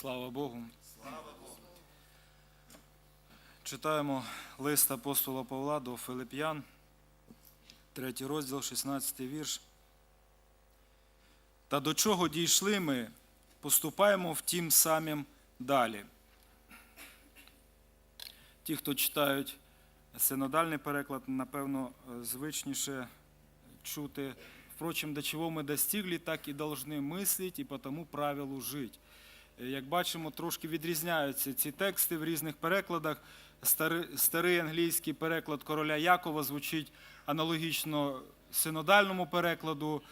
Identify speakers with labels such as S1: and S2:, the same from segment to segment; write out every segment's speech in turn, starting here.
S1: Слава Богу. Читаємо лист апостола Павла до Филип'ян, третій розділ, 16 вірш. Та до чого дійшли ми, поступаємо втім самим далі. Ті, хто читають синодальний переклад, напевно, звичніше чути. Впрочем, до чого ми достигли, так і должны мислить, і по тому правилу жить. Е, Як бачимо, трошки відрізняються ці тексти в різних перекладах. Старий, старий англійський переклад короля Якова звучить аналогічно синодальному перекладу.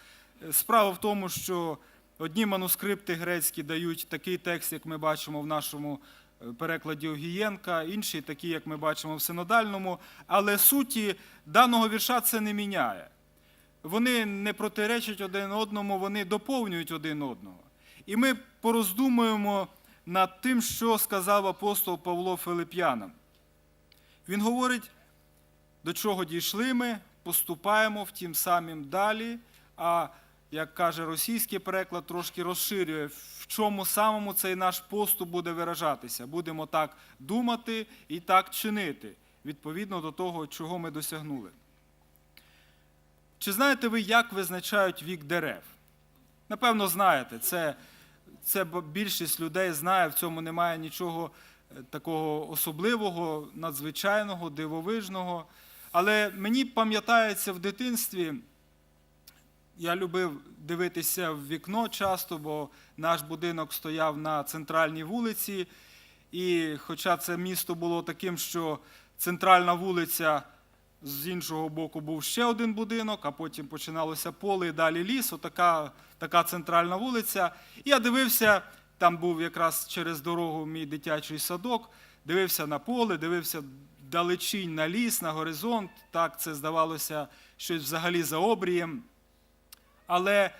S1: Е, Справа в тому, що одні манускрипти грецькі дають такий текст, як ми бачимо в нашому е, перекладі Огієнка, інші такі, як ми бачимо в синодальному, але суті даного вірша це не міняє. Вони не протиречать один одному, вони доповнюють один одного. І ми пороздумуємо над тим, що сказав апостол Павло Филип'янам. Він говорить, до чого дійшли ми, поступаємо втім самим далі. А як каже російський переклад, трошки розширює, в чому самому цей наш поступ буде виражатися. Будемо так думати і так чинити, відповідно до того, чого ми досягнули. Чи знаєте ви, як визначають вік дерев? Напевно, знаєте, це, це більшість людей знає, в цьому немає нічого е, такого особливого, надзвичайного, дивовижного. Але мені пам'ятається в дитинстві, я любив дивитися в вікно часто, бо наш будинок стояв на центральній вулиці. І хоча це місто було таким, що центральна вулиця з іншого боку був ще один будинок, а потім починалося поле і далі ліс, отака така центральна вулиця. І я дивився, там був якраз через дорогу мій дитячий садок, дивився на поле, дивився далечінь на ліс, на горизонт. Так, це здавалося щось взагалі за обрієм. Але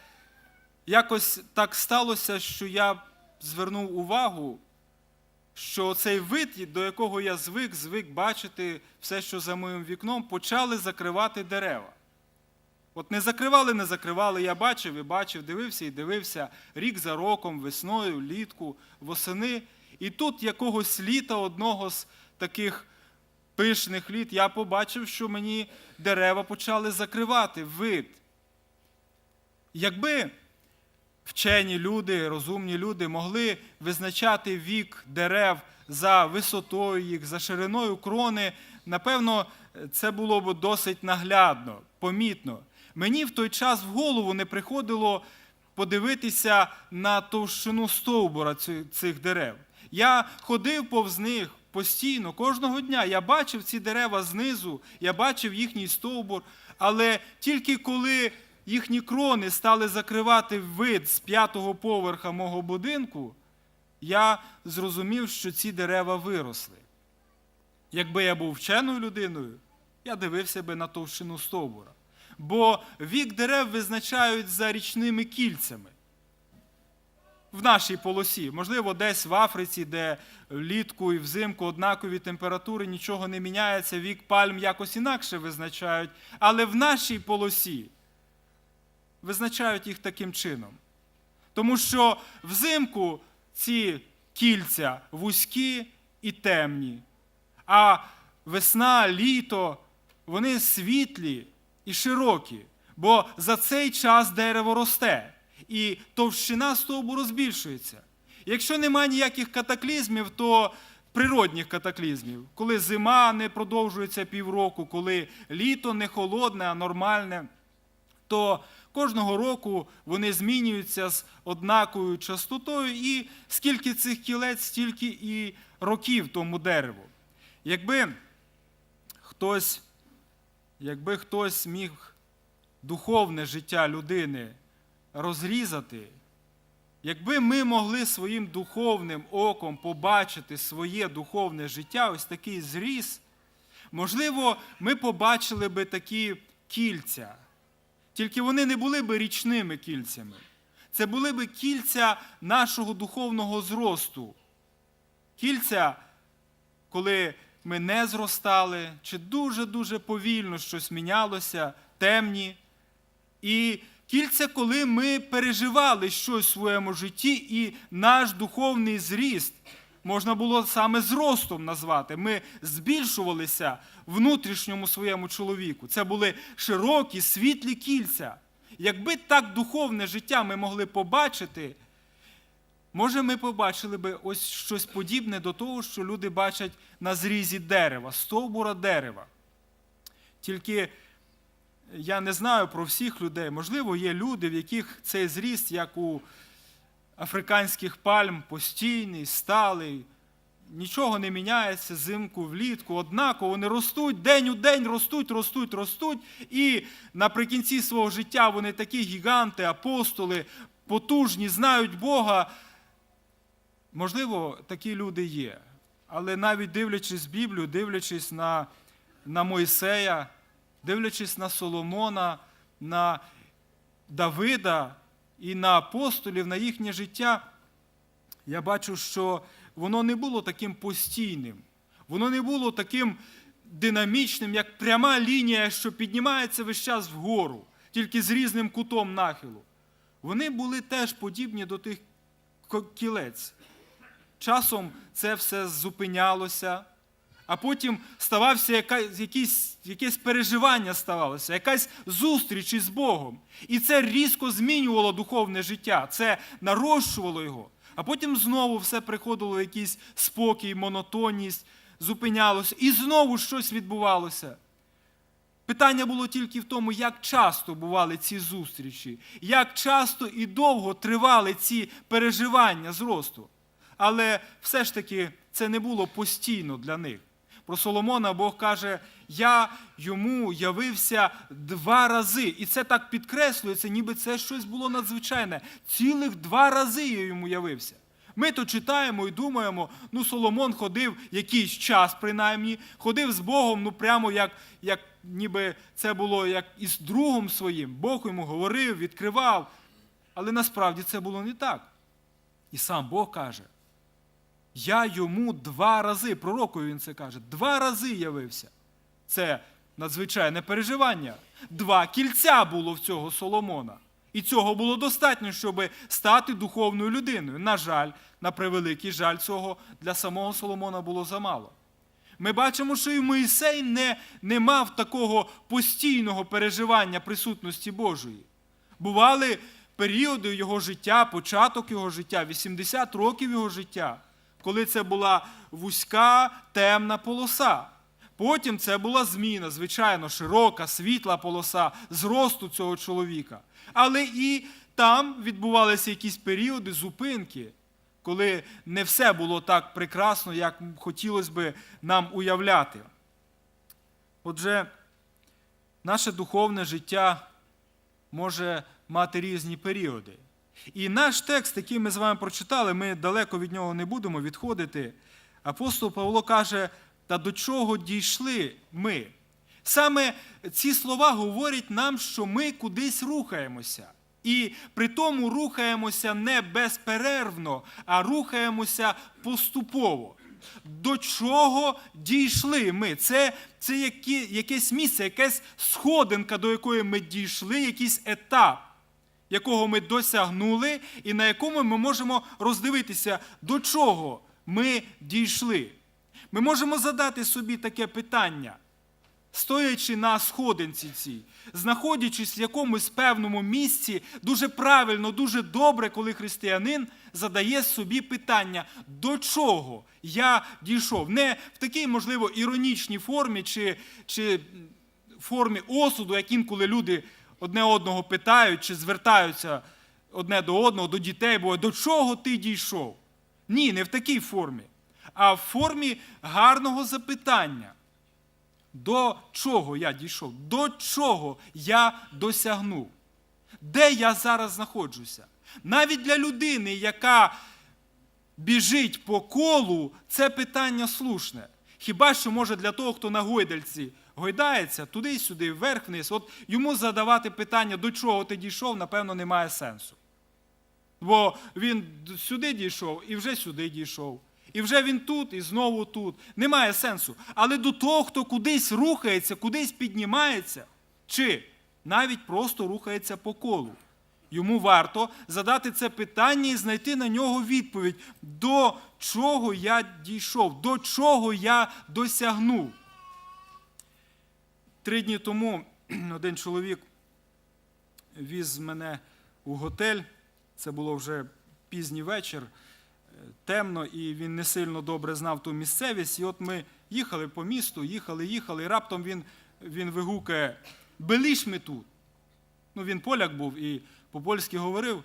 S1: якось так сталося, що я звернув увагу, що цей вид, до якого я звик, звик бачити все, що за моїм вікном, почали закривати дерева. От не закривали, не закривали, я бачив і бачив, дивився і дивився рік за роком, весною, літку, восени. І тут якогось літа, одного з таких пишних літ, я побачив, що мені дерева почали закривати вид. Якби вчені люди, розумні люди могли визначати вік дерев за висотою їх, за шириною крони, напевно, це було б досить наглядно, помітно. Мені в той час в голову не приходило подивитися на товщину стовбура цих дерев. Я ходив повз них постійно, кожного дня. Я бачив ці дерева знизу, я бачив їхній стовбур, але тільки коли їхні крони стали закривати вид з п'ятого поверха мого будинку, я зрозумів, що ці дерева виросли. Якби я був вченою людиною, я дивився би на товщину стовбура. Бо вік дерев визначають за річними кільцями. В нашій полосі, можливо, десь в Африці, де влітку і взимку однакові температури, нічого не міняється, вік пальм якось інакше визначають. Але в нашій полосі визначають їх таким чином. Тому що взимку ці кільця вузькі і темні, а весна, літо вони світлі і широкі, бо за цей час дерево росте, і товщина стовбуру збільшується. Якщо немає ніяких катаклізмів, то природних катаклізмів, коли зима не продовжується півроку, коли літо не холодне, а нормальне, то кожного року вони змінюються з однаковою частотою, і скільки цих кілець, стільки і років тому дереву. Якби хтось, якби хтось міг духовне життя людини розрізати, якби ми могли своїм духовним оком побачити своє духовне життя, ось такий зріз, можливо, ми побачили би такі кільця. Тільки вони не були би річними кільцями. Це були би кільця нашого духовного зросту. Кільця, коли ми не зростали, чи дуже-дуже повільно щось мінялося, темні. І Кільця, коли ми переживали щось в своєму житті, і наш духовний зріст можна було саме зростом назвати. Ми збільшувалися внутрішньому своєму чоловіку. Це були широкі, світлі кільця. Якби так духовне життя ми могли побачити, може, ми побачили би ось щось подібне до того, що люди бачать на зрізі дерева, стовбура дерева. Тільки я не знаю про всіх людей. Можливо, є люди, в яких цей зріст, як у африканських пальм, постійний, сталий, нічого не міняється зимку, влітку, однаково вони ростуть, день у день ростуть, ростуть, ростуть. І наприкінці свого життя вони такі гіганти, апостоли, потужні, знають Бога. Можливо, такі люди є. Але навіть дивлячись Біблію, дивлячись на, на Мойсея, дивлячись на Соломона, на Давида і на апостолів, на їхнє життя, я бачу, що воно не було таким постійним, воно не було таким динамічним, як пряма лінія, що піднімається весь час вгору, тільки з різним кутом нахилу. Вони були теж подібні до тих кілець. Часом це все зупинялося, а потім ставався якийсь, якесь переживання ставалося, якась зустріч із Богом. І це різко змінювало духовне життя, це нарощувало його. А потім знову все приходило в якийсь спокій, монотонність, зупинялося, і знову щось відбувалося. Питання було тільки в тому, як часто бували ці зустрічі, як часто і довго тривали ці переживання зросту. Але все ж таки це не було постійно для них. Про Соломона Бог каже: Я йому явився два рази. І це так підкреслюється, ніби це щось було надзвичайне. Цілих два рази я йому явився. Ми то читаємо і думаємо, ну Соломон ходив якийсь час, принаймні, ходив з Богом, ну прямо як, як ніби це було як із другом своїм. Бог йому говорив, відкривав. Але насправді це було не так. І сам Бог каже: я йому два рази, пророкові він це каже, два рази явився. Це надзвичайне переживання. Два кільця було в цього Соломона. І цього було достатньо, щоб стати духовною людиною. На жаль, на превеликий жаль, цього для самого Соломона було замало. Ми бачимо, що і Моїсей не, не мав такого постійного переживання присутності Божої. Бували періоди його життя, початок його життя, 80 років його життя, коли це була вузька темна полоса. Потім це була зміна, звичайно, широка, світла полоса зросту цього чоловіка. Але і там відбувалися якісь періоди зупинки, коли не все було так прекрасно, як хотілося би нам уявляти. Отже, наше духовне життя може мати різні періоди. І наш текст, який ми з вами прочитали, ми далеко від нього не будемо відходити. Апостол Павло каже, та до чого дійшли ми? Саме ці слова говорять нам, що ми кудись рухаємося. І при тому рухаємося не безперервно, а рухаємося поступово. До чого дійшли ми? Це, це які, якесь місце, якась сходинка, до якої ми дійшли, якийсь етап, якого ми досягнули, і на якому ми можемо роздивитися, до чого ми дійшли. Ми можемо задати собі таке питання, стоячи на сходинці цій, знаходячись в якомусь певному місці, дуже правильно, дуже добре, коли християнин задає собі питання, до чого я дійшов. Не в такій, можливо, іронічній формі чи, чи формі осуду, як інколи люди одне одного питають чи звертаються одне до одного, до дітей, бо до чого ти дійшов? Ні, не в такій формі, а в формі гарного запитання. До чого я дійшов? До чого я досягнув? Де я зараз знаходжуся? Навіть для людини, яка біжить по колу, це питання слушне. Хіба що може для того, хто на гойдальці гойдається туди-сюди, вверх-вниз, от йому задавати питання, до чого ти дійшов, напевно, немає сенсу. Бо він сюди дійшов і вже сюди дійшов. І вже він тут, і знову тут. Немає сенсу. Але до того, хто кудись рухається, кудись піднімається, чи навіть просто рухається по колу. Йому варто задати це питання і знайти на нього відповідь, до чого я дійшов, до чого я досягнув. Три дні тому один чоловік віз мене у готель. Це було вже пізній вечір, е, темно, і він не сильно добре знав ту місцевість. І от ми їхали по місту, їхали, їхали, і раптом він, він вигукає: Беліш ми тут. Ну, він поляк був і по-польськи говорив.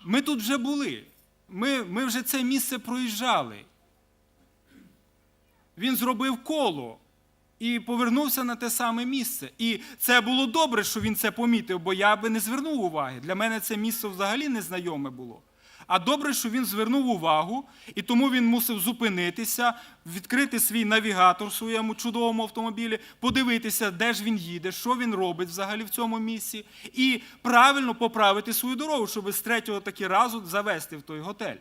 S1: Ми тут вже були. Ми, ми вже це місце проїжджали. Він зробив коло і повернувся на те саме місце. І це було добре, що він це помітив, бо я би не звернув уваги. Для мене це місце взагалі незнайоме було. А добре, що він звернув увагу, і тому він мусив зупинитися, відкрити свій навігатор в своєму чудовому автомобілі, подивитися, де ж він їде, що він робить взагалі в цьому місці, і правильно поправити свою дорогу, щоб з третього таки разу завести в той готель.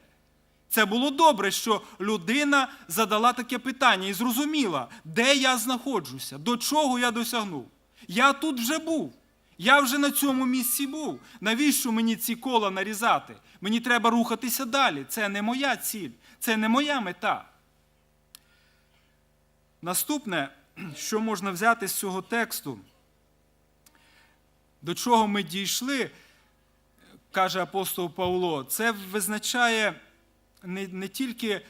S1: Це було добре, що людина задала таке питання і зрозуміла, де я знаходжуся, до чого я досягнув. Я тут вже був. Я вже на цьому місці був. Навіщо мені ці кола нарізати? Мені треба рухатися далі. Це не моя ціль, це не моя мета. Наступне, що можна взяти з цього тексту, до чого ми дійшли, каже апостол Павло, це визначає не, не тільки е,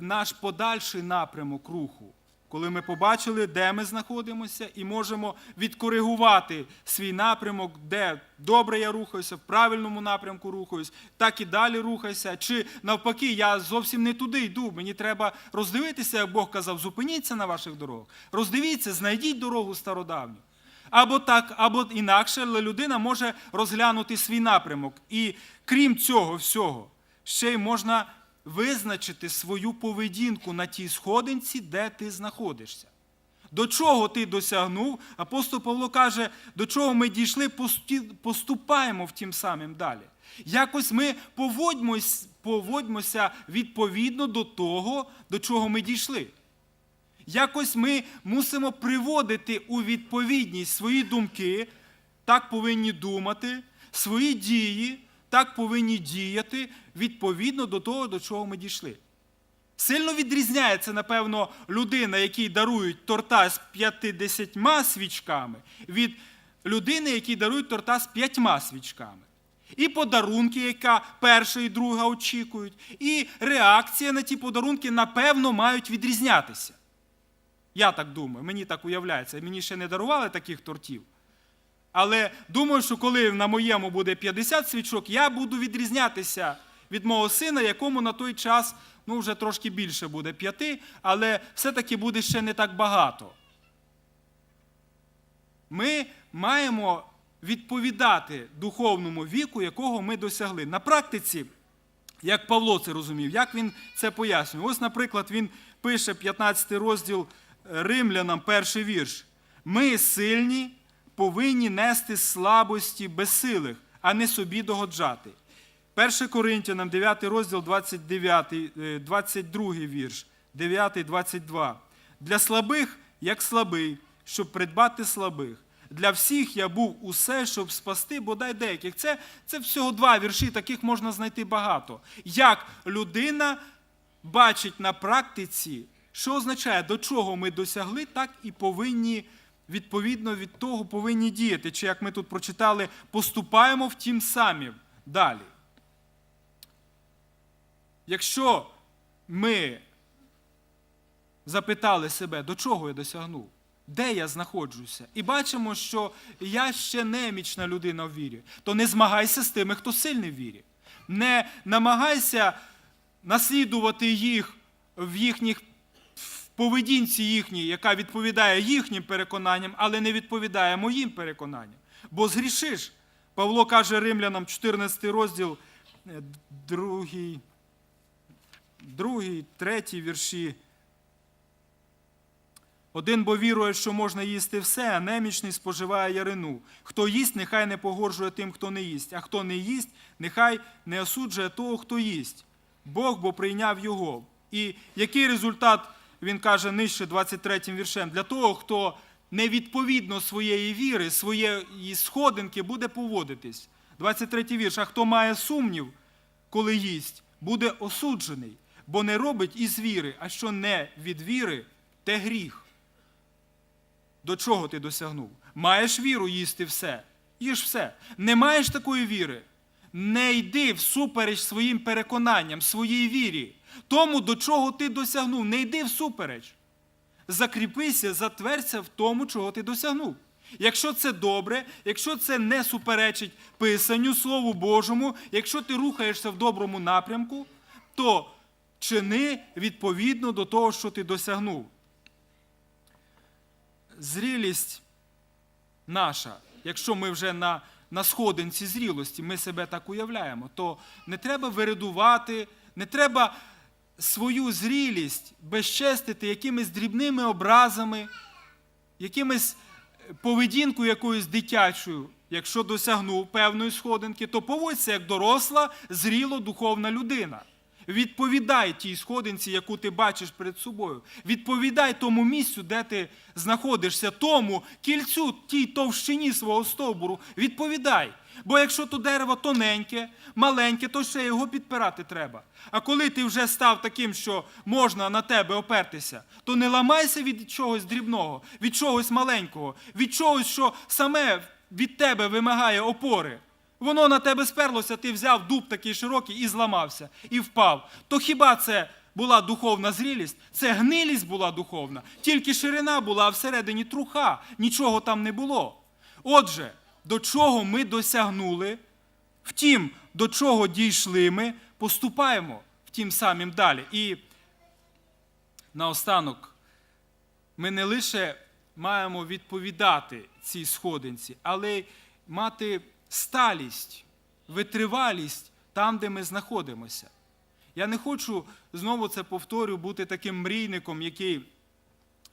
S1: наш подальший напрямок руху, коли ми побачили, де ми знаходимося, і можемо відкоригувати свій напрямок, де добре я рухаюся, в правильному напрямку рухаюсь, так і далі рухайся. Чи навпаки, я зовсім не туди йду. Мені треба роздивитися, як Бог казав, зупиніться на ваших дорогах. Роздивіться, знайдіть дорогу стародавню. Або так, або інакше, але людина може розглянути свій напрямок. І крім цього всього, ще й можна визначити свою поведінку на тій сходинці, де ти знаходишся. До чого ти досягнув? Апостол Павло каже, до чого ми дійшли, поступаємо в тим самим далі. Якось ми поводьмось, поводьмося відповідно до того, до чого ми дійшли. Якось ми мусимо приводити у відповідність свої думки, так повинні думати, свої дії, так повинні діяти відповідно до того, до чого ми дійшли. Сильно відрізняється, напевно, людина, якій дарують торта з 50 свічками, від людини, якій дарують торта з п'ятьма свічками. І подарунки, яка перша і друга очікують, і реакція на ті подарунки, напевно, мають відрізнятися. Я так думаю, мені так уявляється. Мені ще не дарували таких тортів. Але думаю, що коли на моєму буде 50 свічок, я буду відрізнятися від мого сина, якому на той час ну, вже трошки більше буде п'яти, але все-таки буде ще не так багато. Ми маємо відповідати духовному віку, якого ми досягли. На практиці, як Павло це розумів, як він це пояснює. Ось, наприклад, він пише 15 розділ е, Римлянам, перший вірш. Ми сильні, повинні нести слабості безсилих, а не собі догоджати. 1 Коринтянам, 9 розділ, 29, е, 22 вірш, 9, 22. Для слабих, як слабий, щоб придбати слабих. Для всіх я був усе, щоб спасти бодай деяких. Це, це всього два вірші, таких можна знайти багато. Як людина бачить на практиці, що означає, до чого ми досягли, так і повинні, відповідно від того, повинні діяти. Чи як ми тут прочитали, поступаємо в тім самім далі. Якщо ми запитали себе, до чого я досягнув, де я знаходжуся, і бачимо, що я ще немічна людина в вірі, то не змагайся з тими, хто сильний в вірі. Не намагайся наслідувати їх в їхніх поведінці їхній, яка відповідає їхнім переконанням, але не відповідає моїм переконанням. Бо згрішиш. Павло каже римлянам, 14 розділ, е, другий, другий, третій вірші. Один бо вірує, що можна їсти все, а немічний споживає ярину. Хто їсть, нехай не погоржує тим, хто не їсть, а хто не їсть, нехай не осуджує того, хто їсть. Бог бо прийняв його. І який результат, він каже нижче 23 віршем, для того, хто невідповідно своєї віри, своєї сходинки буде поводитись. 23 вірш. А хто має сумнів, коли їсть, буде осуджений, бо не робить із віри, а що не від віри, те гріх. До чого ти досягнув? Маєш віру їсти все, їж все. Не маєш такої віри. Не йди всупереч своїм переконанням, своїй вірі. Тому, до чого ти досягнув, не йди всупереч. Закріпися, затвердься в тому, чого ти досягнув. Якщо це добре, якщо це не суперечить Писанню, Слову Божому, якщо ти рухаєшся в доброму напрямку, то чини відповідно до того, що ти досягнув. Зрілість наша, якщо ми вже на, на сходинці зрілості, ми себе так уявляємо, то не треба виридувати, не треба свою зрілість безчестити якимись дрібними образами, якимись е, поведінкою якоюсь дитячою. Якщо досягнув певної сходинки, то поводься як доросла, зріло духовна людина. Відповідай тій сходинці, яку ти бачиш перед собою. Відповідай тому місцю, де ти знаходишся, тому кільцю, тій товщині свого стовбуру. Відповідай. Бо якщо то дерево тоненьке, маленьке, то ще його підпирати треба. А коли ти вже став таким, що можна на тебе опертися, то не ламайся від чогось дрібного, від чогось маленького, від чогось, що саме від тебе вимагає опори. Воно на тебе сперлося, ти взяв дуб такий широкий і зламався, і впав. То хіба це була духовна зрілість? Це гнилість була духовна, тільки ширина була, а всередині труха, нічого там не було. Отже, до чого ми досягнули, втім, до чого дійшли ми, поступаємо втім самим далі. І наостанок, ми не лише маємо відповідати цій сходинці, але й мати сталість, витривалість там, де ми знаходимося. Я не хочу знову це повторю, бути таким мрійником, який,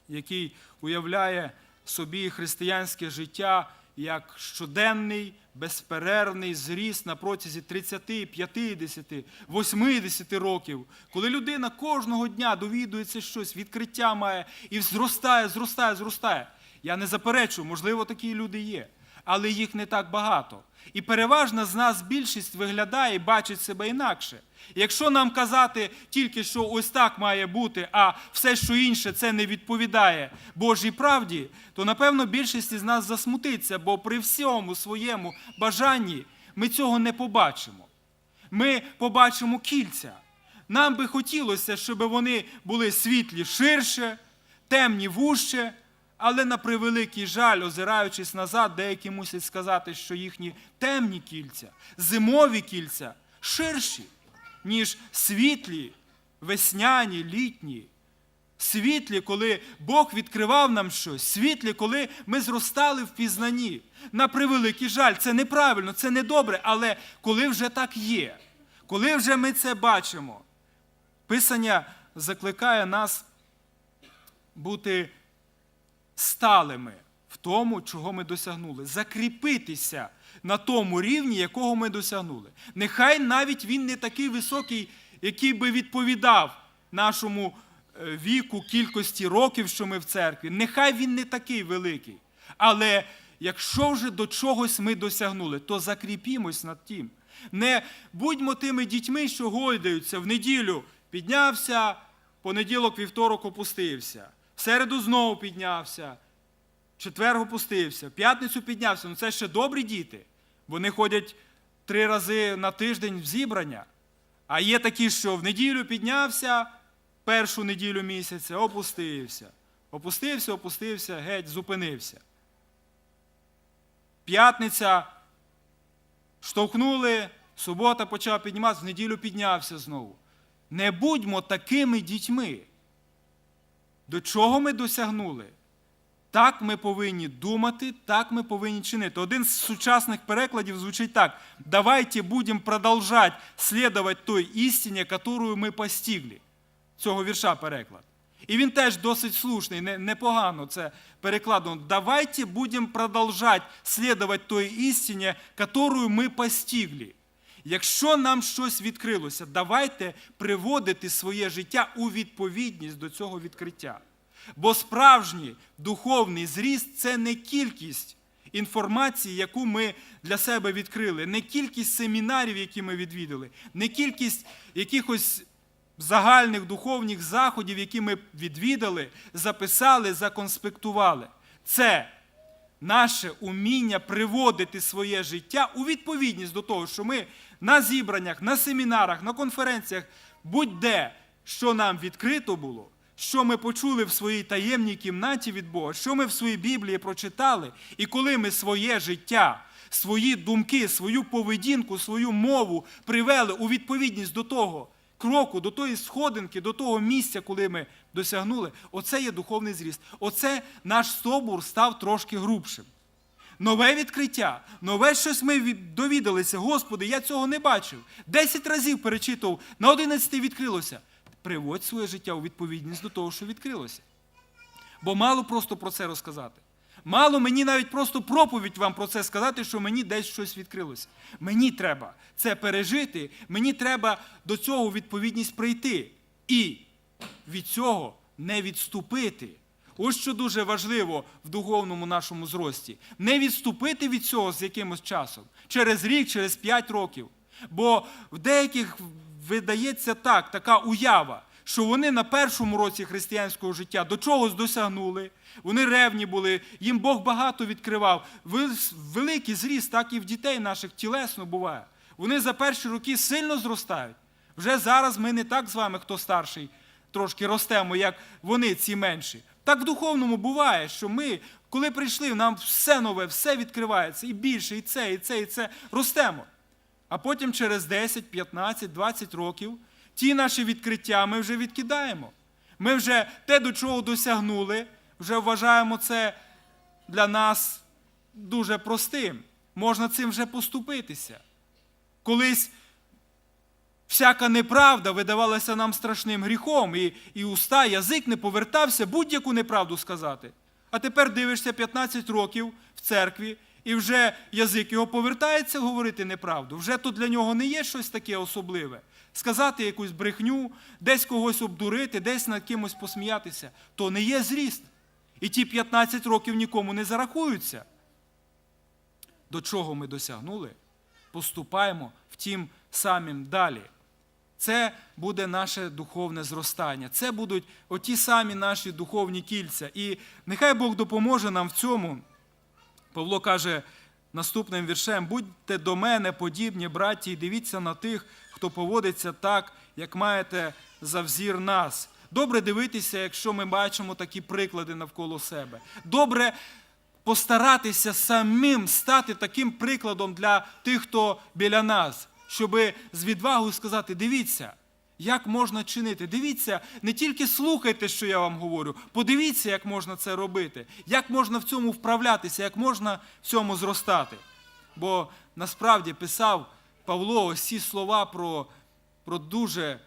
S1: який уявляє собі християнське життя як щоденний, безперервний зріст на протязі 30, 50, 80 років, коли людина кожного дня довідується щось, відкриття має і зростає, зростає, зростає. Я не заперечую, можливо, такі люди є, але їх не так багато. І переважна з нас більшість виглядає і бачить себе інакше. Якщо нам казати тільки, що ось так має бути, а все, що інше, це не відповідає Божій правді, то напевно більшість із нас засмутиться, бо при всьому своєму бажанні ми цього не побачимо. Ми побачимо кільця. Нам би хотілося, щоб вони були світлі ширше, темні вужче, але на превеликий жаль, озираючись назад, деякі мусять сказати, що їхні темні кільця, зимові кільця ширші, ніж світлі, весняні, літні. Світлі, коли Бог відкривав нам щось, світлі, коли ми зростали в пізнанні. На превеликий жаль, це неправильно, це недобре, але коли вже так є, коли вже ми це бачимо, Писання закликає нас бути сталими в тому, чого ми досягнули, закріпитися на тому рівні, якого ми досягнули. Нехай навіть він не такий високий, який би відповідав нашому е, віку, кількості років, що ми в церкві. Нехай він не такий великий. Але якщо вже до чогось ми досягнули, то закріпімось над тим. Не будьмо тими дітьми, що гойдаються в неділю, піднявся, понеділок, вівторок опустився. В середу знову піднявся, в четвер опустився, в п'ятницю піднявся. Ну це ще добрі діти. Вони ходять три рази на тиждень в зібрання. А є такі, що в неділю піднявся, першу неділю місяця опустився. Опустився, опустився, геть, зупинився. П'ятниця штовхнули, субота почав підніматися, в неділю піднявся знову. Не будьмо такими дітьми. До чого ми досягнули? Так ми повинні думати, так ми повинні чинити. Один з сучасних перекладів звучить так: давайте будемо продовжати слідувати той істині, яку ми постигли. Цього вірша переклад. І він теж досить слушний, непогано це перекладено. Давайте будемо продовжати слідувати той істині, яку ми постигли. Якщо нам щось відкрилося, давайте приводити своє життя у відповідність до цього відкриття. Бо справжній духовний зріст це не кількість інформації, яку ми для себе відкрили, не кількість семінарів, які ми відвідали, не кількість якихось загальних духовних заходів, які ми відвідали, записали, законспектували. Це наше уміння приводити своє життя у відповідність до того, що ми на зібраннях, на семінарах, на конференціях, будь-де, що нам відкрито було, що ми почули в своїй таємній кімнаті від Бога, що ми в своїй Біблії прочитали, і коли ми своє життя, свої думки, свою поведінку, свою мову привели у відповідність до того кроку, до тої сходинки, до того місця, коли ми досягнули, оце є духовний зріст. Оце наш стобур став трошки грубшим. Нове відкриття, нове щось ми від- довідалися. Господи, я цього не бачив. Десять разів перечитував, на одинадцятий відкрилося. Приводь своє життя у відповідність до того, що відкрилося. Бо мало просто про це розказати. Мало мені навіть просто проповідь вам про це сказати, що мені десь щось відкрилося. Мені треба це пережити, мені треба до цього відповідність прийти. І від цього не відступити. Ось що дуже важливо в духовному нашому зрості. Не відступити від цього з якимось часом, через рік, через п'ять років. Бо в деяких видається так, така уява, що вони на першому році християнського життя до чогось досягнули, вони ревні були, їм Бог багато відкривав. Великий зріст, так і в дітей наших тілесно буває. Вони за перші роки сильно зростають. Вже зараз ми не так з вами, хто старший, трошки ростемо, як вони, ці менші. Так в духовному буває, що ми, коли прийшли, нам все нове, все відкривається, і більше, і це, і це, і це. Ростемо. А потім через 10, 15, 20 років ті наші відкриття ми вже відкидаємо. Ми вже те, до чого досягнули, вже вважаємо це для нас дуже простим. Можна цим вже поступитися. Колись всяка неправда видавалася нам страшним гріхом, і, і уста, язик не повертався будь-яку неправду сказати. А тепер дивишся 15 років в церкві, і вже язик його повертається говорити неправду. Вже то для нього не є щось таке особливе. Сказати якусь брехню, десь когось обдурити, десь над кимось посміятися, то не є зріст. І ті 15 років нікому не зарахуються. До чого ми досягнули, поступаємо втім самим далі. Це буде наше духовне зростання. Це будуть оті самі наші духовні кільця. І нехай Бог допоможе нам в цьому. Павло каже наступним віршем: будьте до мене подібні, браті, і дивіться на тих, хто поводиться так, як маєте за взір нас. Добре дивитися, якщо ми бачимо такі приклади навколо себе. Добре постаратися самим стати таким прикладом для тих, хто біля нас, щоб з відвагою сказати: дивіться, як можна чинити. Дивіться, не тільки слухайте, що я вам говорю, подивіться, як можна це робити, як можна в цьому вправлятися, як можна в цьому зростати. Бо насправді писав Павло ось ці слова про, про дуже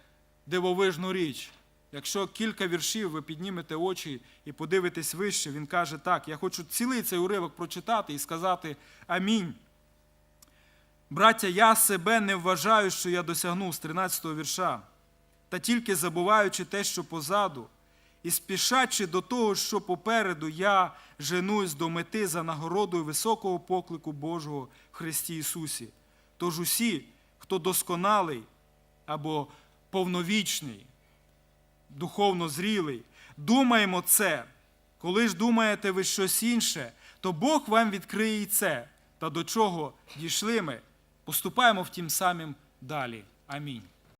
S1: дивовижну річ. Якщо кілька віршів ви піднімете очі і подивитесь вище, він каже так: я хочу цілий цей уривок прочитати і сказати амінь. Браття, я себе не вважаю, що я досягнув з 13 го вірша, та тільки забуваючи те, що позаду, і спішачи до того, що попереду, я женусь до мети за нагородою високого поклику Божого в Христі Ісусі. Тож усі, хто досконалий або повновічний, духовно зрілий, думаємо це. Коли ж думаєте ви щось інше, то Бог вам відкриє і це. Та до чого дійшли ми, поступаємо в тім самим далі. Амінь.